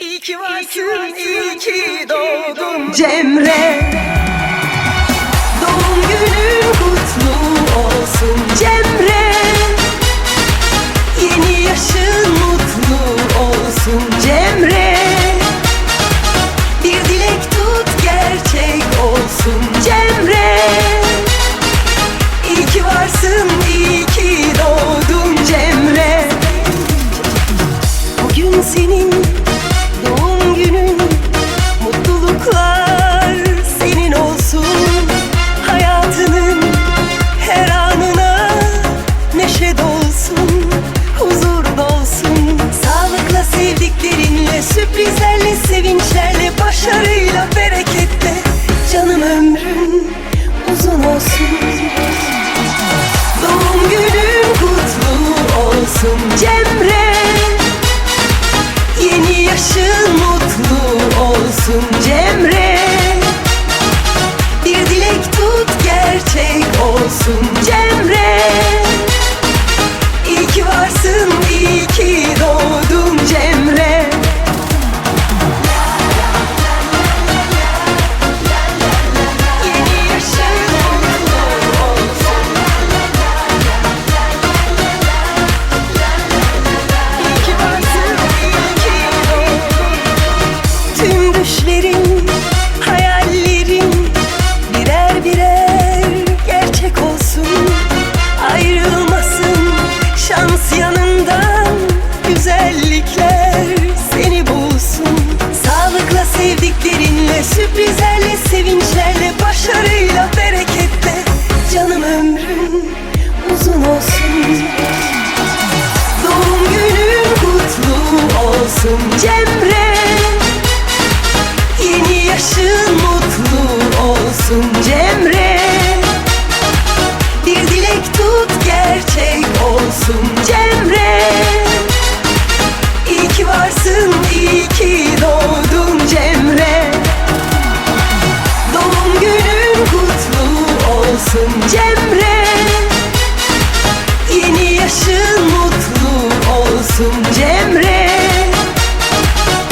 İyi ki varsın, iyi ki doğdun. Cemre Doğum günün kutlu olsun. Cemre Yeni yaşın mutlu olsun. Cemre Bir dilek tut gerçek olsun. Cemre İyi ki varsın, iyi ki doğdun. Cemre Bugün senin Cemre. Yeni yaşın mutlu olsun Cemre. Bir dilek tut gerçek olsun güzellikler seni bulsun. Sağlıkla sevdiklerinle, sürprizlerle, sevinçlerle, başarıyla, bereketle Canım ömrün uzun olsun. Doğum günün kutlu olsun Cemre. Yeni yaşın mutlu olsun Cemre